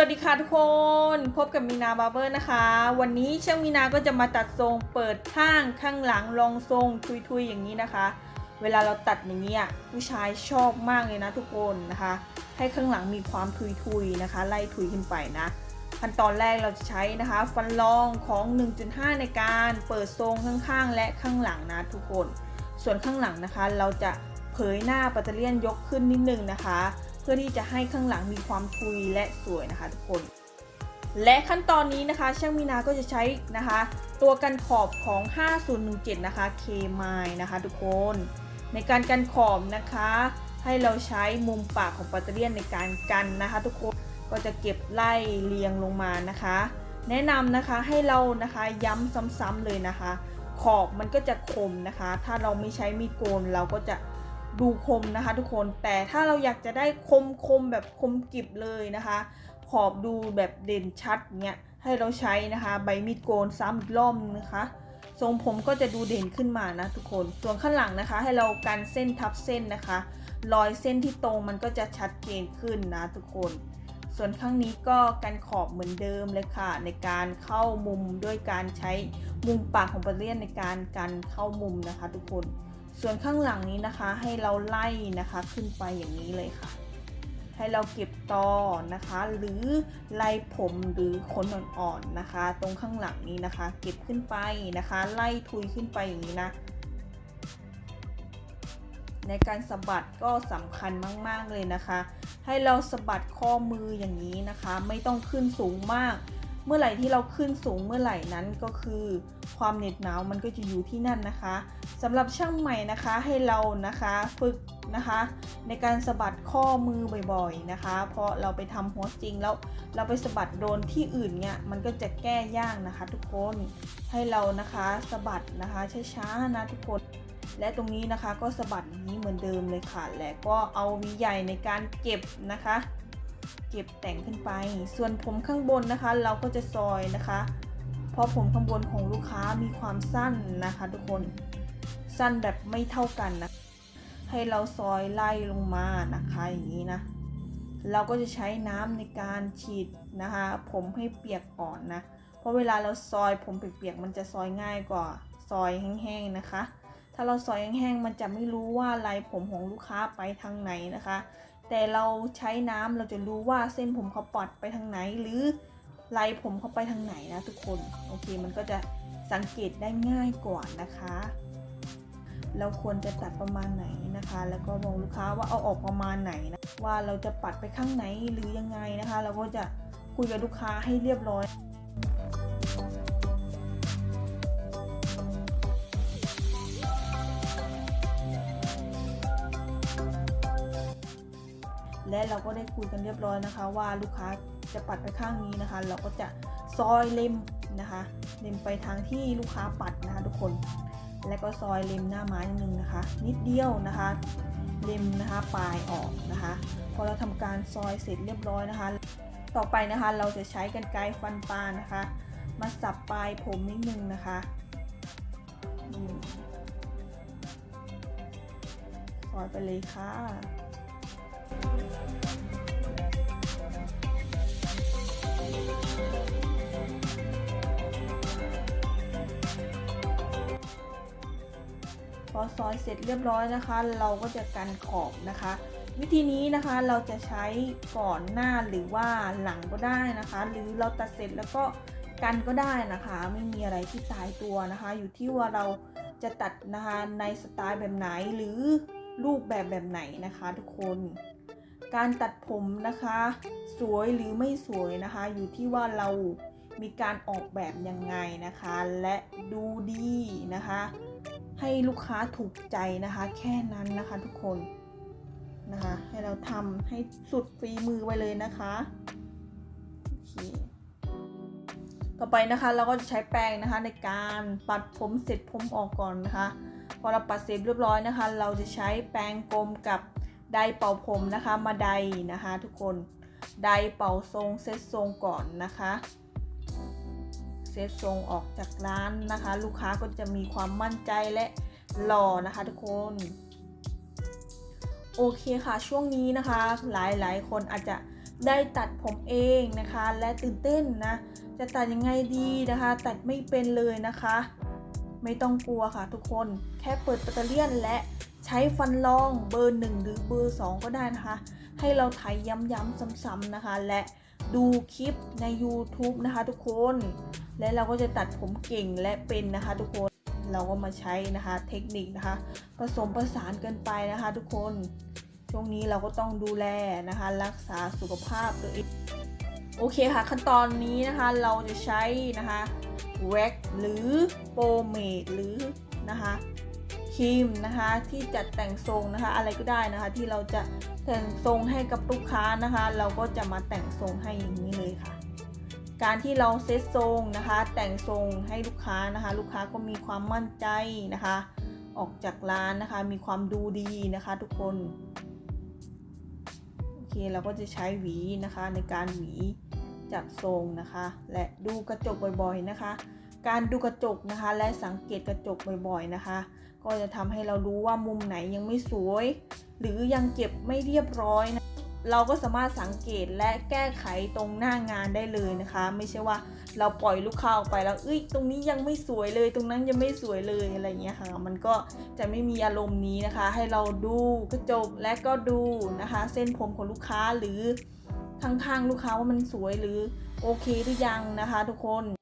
วัสดีค่ะทุกคน พบกับมีนาบาร์เบอร์นะคะ วันนี้ช่างมีนาก็จะมาตัดทรงเปิดข้างข้างหลังรองทรงทุยๆอย่างนี้นะคะ เวลาเราตัดอย่างนี้ผู้ชายชอบมากเลยนะทุกคนนะคะ ให้ข้างหลังมีความทุยๆนะคะ ไล่ทุยขึ้นไปนะขั้นตอนแรกเราจะใช้นะคะ ฟันรองของ 1.5 ในการเปิดทรงข้างๆ และข้างหลังนะทุกคน ส่วนข้างหลังนะคะ เราจะเผยหน้าปัตเตอร์เลียนยกขึ้นนิดนึงนะคะ พื่อที่จะให้ข้างหลังมีความทุยและสวยนะคะทุกคน และขั้นตอนนี้นะคะช่างมีนาก็จะใช้นะคะ ตัวกันขอบของ 5017 นะคะ K m i นะคะทุกคน ในการกันขอบนะคะ ให้เราใช้มุมปากของปัตเตอร์เลียนในการกันนะคะทุกคนก็จะเก็บไล่เรียงลงมานะคะ แนะนำนะคะให้เรานะคะย้ำซ้ำๆเลยนะคะ ขอบมันก็จะคมนะคะ ถ้าเราไม่ใช้มีดโกนเราก็จะ ดูคมนะคะทุกคนแต่ถ้าเราอยากจะได้คมคมแบบคมกริบเลยนะคะ ขอบดูแบบเด่นชัดเนี้ยให้เราใช้นะคะ ใบมีดโกนซ้ำอีกรอบนึงนะคะทรงผมก็จะดูเด่นขึ้นมานะทุกคน ส่วนข้างหลังนะคะ ให้เรากันเส้นทับเส้นนะคะ รอยเส้นที่ตรงมันก็จะชัดเจนขึ้นนะทุกคน ส่วนข้างนี้ก็กันขอบเหมือนเดิมเลยค่ะ ในการเข้ามุมด้วยการใช้มุมปากของปลาเลียนในการกันเข้ามุมนะคะ ทุกคน ส่วนข้างหลังนี้นะคะให้เราไล่นะคะขึ้นไปอย่างนี้เลยค่ะ ให้เราเก็บตอนะคะ หรือไล่ผมหรือขนอ่อนๆนะคะ ตรงข้างหลังนี้นะคะ เก็บขึ้นไปนะคะ ไล่ทุยขึ้นไปอย่างนี้นะในการสะบัดก็สำคัญมาก ๆ เลยนะคะ ให้เราสะบัดข้อมืออย่างนี้นะคะ ไม่ต้องขึ้นสูงมาก เมื่อไหร่ที่เราขึ้นสูงเมื่อไหร่นั้นก็คือ ความเหน็ดหนาวมันก็จะอยู่ที่นั่นนะคะสำหรับช่างใหม่นะคะให้เรานะคะฝึกนะคะ ในการสะบัดข้อมือบ่อยๆนะคะ เพราะเราไปทำหัวจริงแล้วเราไปสะบัดโดนที่อื่นเนี่ยมันก็จะแก้ยากนะคะ ทุกคนให้เรานะคะสะบัดนะคะช้าๆนะทุกคนและตรงนี้นะคะก็สะบัดอย่างนี้เหมือนเดิมเลยค่ะ และก็เอาวีใหญ่ในการเก็บนะคะ เก็บแต่งขึ้นไป ส่วนผมข้างบนนะคะ เราก็จะซอยนะคะ เพราะผมข้างบนของลูกค้ามีความสั้นนะคะ ทุกคนสั้นแบบไม่เท่ากันนะ ให้เราซอยไล่ลงมานะคะอย่างนี้นะเราก็จะใช้น้ำในการฉีดนะคะ ผมให้เปียกก่อนนะ เพราะเวลาเราซอยผมเปียกๆมันจะซอยง่ายกว่าซอยแห้งๆนะคะ ถ้าเราซอยแห้งๆมันจะไม่รู้ว่าลายผมของลูกค้าไปทางไหนนะคะ แต่เราใช้น้ำเราจะรู้ว่าเส้นผมเขาปัดไปทางไหน หรือลายผมเขาไปทางไหนนะทุกคนโอเคมันก็จะสังเกตได้ง่ายกว่านะคะ เราควรจะตัดประมาณไหนนะคะ แล้วก็บอกลูกค้าว่าเอาออกประมาณไหนนะว่าเราจะปัดไปข้างไหนหรือยังไงนะคะ เราก็จะคุยกับลูกค้าให้เรียบร้อย และเราก็ได้คุยกันเรียบร้อยนะคะ ว่าลูกค้าจะปัดไปข้างนี้นะคะ เราก็จะซอยเล็มนะคะ เล็มไปทางที่ลูกค้าปัดนะคะทุกคน แล้วก็ซอยเล็มหน้าไม้นิดนึงนะคะ นิดเดียวนะคะ เล็มนะคะปลายออกนะคะ พอเราทำการซอยเสร็จเรียบร้อยนะคะ ต่อไปนะคะเราจะใช้กันไกรฟันปลานะคะ มาสับปลายผมนิดนึงนะคะซอยไปเลยค่ะ พอซอยเสร็จเรียบร้อยนะคะ เราก็จะกันขอบนะคะ วิธีนี้นะคะเราจะใช้ก่อนหน้าหรือว่าหลังก็ได้นะคะ หรือเราตัดเสร็จแล้วก็กันก็ได้นะคะ ไม่มีอะไรที่ตายตัวนะคะ อยู่ที่ว่าเราจะตัดนะคะในสไตล์แบบไหนหรือรูปแบบแบบไหนนะคะทุกคน การตัดผมนะคะ สวยหรือไม่สวยนะคะ อยู่ที่ว่าเรามีการออกแบบยังไงนะคะ และดูดีนะคะ ให้ลูกค้าถูกใจนะคะ แค่นั้นนะคะทุกคนนะคะ ให้เราทำให้สุดฝีมือไว้เลยนะคะโอเคต่อไปนะคะเราก็จะใช้แปรงนะคะในการปัดผมเสร็จผมออกก่อนนะคะ พอเราปัดเสร็จเรียบร้อยนะคะ เราจะใช้แปรงกลมกับ ไดเป่าผมนะคะมาไดนะคะทุกคนไดเป่าทรงเซตทรงก่อนนะคะเซตทรงออกจากร้านนะคะ ลูกค้าก็จะมีความมั่นใจและหล่อนะคะทุกคนโอเคค่ะช่วงนี้นะคะหลายๆ คนอาจจะได้ตัดผมเองนะคะ และตื่นเต้นนะ จะตัดยังไงดีนะคะ ตัดไม่เป็นเลยนะคะ ไม่ต้องกลัวค่ะทุกคนแค่เปิดแบตเตอร์เลียนและ ใช้ฟันรองเบอร์หนึ่งหรือเบอร์สองก็ได้นะคะ ให้เราไถย้ำๆซ้ำๆนะคะ และดูคลิปใน YouTube นะคะทุกคน และเราก็จะตัดผมเก่งและเป็นนะคะทุกคนเราก็มาใช้นะคะเทคนิคนะคะ ผสมผสานกันไปนะคะทุกคนช่วงนี้เราก็ต้องดูแลนะคะ รักษาสุขภาพตัวเองโอเคค่ะ ขั้นตอนนี้นะคะเราจะใช้นะคะแว็กหรือโปรเมดหรือนะคะ รีมนะคะที่จัดแต่งทรงนะคะ อะไรก็ได้นะคะ ที่เราจะแต่งทรงให้กับลูกค้านะคะ เราก็จะมาแต่งทรงให้อย่างนี้เลยค่ะ การที่เราเซตทรงนะคะ แต่งทรงให้ลูกค้านะคะ ลูกค้าก็มีความมั่นใจนะคะ ออกจากร้านนะคะ มีความดูดีนะคะทุกคนโอเคเราก็จะใช้หวีนะคะในการหวีจัดทรงนะคะ และดูกระจกบ่อยๆนะคะ การดูกระจกนะคะ และสังเกตกระจกบ่อยๆนะคะ ก็จะทำให้เรารู้ว่ามุมไหนยังไม่สวย หรือยังเก็บไม่เรียบร้อยนะเราก็สามารถสังเกตและแก้ไขตรงหน้างานได้เลยนะคะ ไม่ใช่ว่าเราปล่อยลูกค้าออกไปแล้วเอ้ยตรงนี้ยังไม่สวยเลย ตรงนั้นยังไม่สวยเลยอะไรเงี้ยค่ะ มันก็จะไม่มีอารมณ์นี้นะคะ ให้เราดูกระจกและก็ดูนะคะ เส้นผมของลูกค้าหรือข้างๆลูกค้าว่ามันสวยหรือโอเคหรือยังนะคะ ทุกคน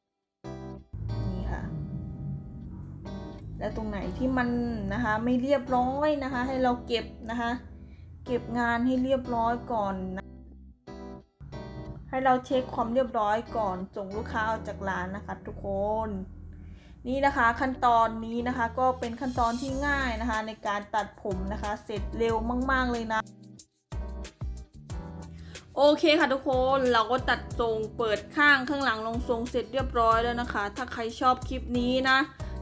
และตรงไหนที่มันนะคะไม่เรียบร้อยนะคะ ให้เราเก็บนะคะ เก็บงานให้เรียบร้อยก่อนนะให้เราเช็คความเรียบร้อยก่อนส่งลูกค้าออกจากร้านนะคะ ทุกคน นี่นะคะขั้นตอนนี้นะคะก็เป็นขั้นตอนที่ง่ายนะคะ ในการตัดผมนะคะ เสร็จเร็วมาก ๆเลยนะโอเคค่ะทุกคนเราก็ตัดทรงเปิดข้างข้างหลังลงทรงเสร็จเรียบร้อยแล้วนะคะ ถ้าใครชอบคลิปนี้นะ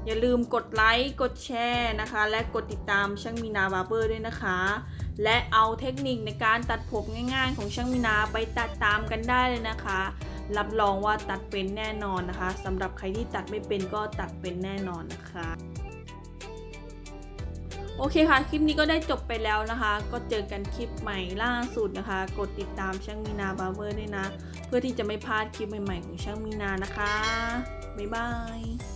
อย่าลืมกดไลค์กดแชร์นะคะ และกดติดตามช่างมีนาบาร์เบอร์ด้วยนะคะ และเอาเทคนิคในการตัดผมง่าย ๆ ของช่างมีนาไปตัดตามกันได้เลยนะคะ รับรองว่าตัดเป็นแน่นอนนะคะสำหรับใครที่ตัดไม่เป็นก็ตัดเป็นแน่นอนนะคะโอเคค่ะ คลิปนี้ก็ได้จบไปแล้วนะคะ ก็เจอกันคลิปใหม่ล่าสุดนะคะ กดติดตามช่างมีนาบาร์เบอร์ด้วยนะ เพื่อที่จะไม่พลาดคลิปใหม่ๆของช่างมีนานะคะ บ๊ายบาย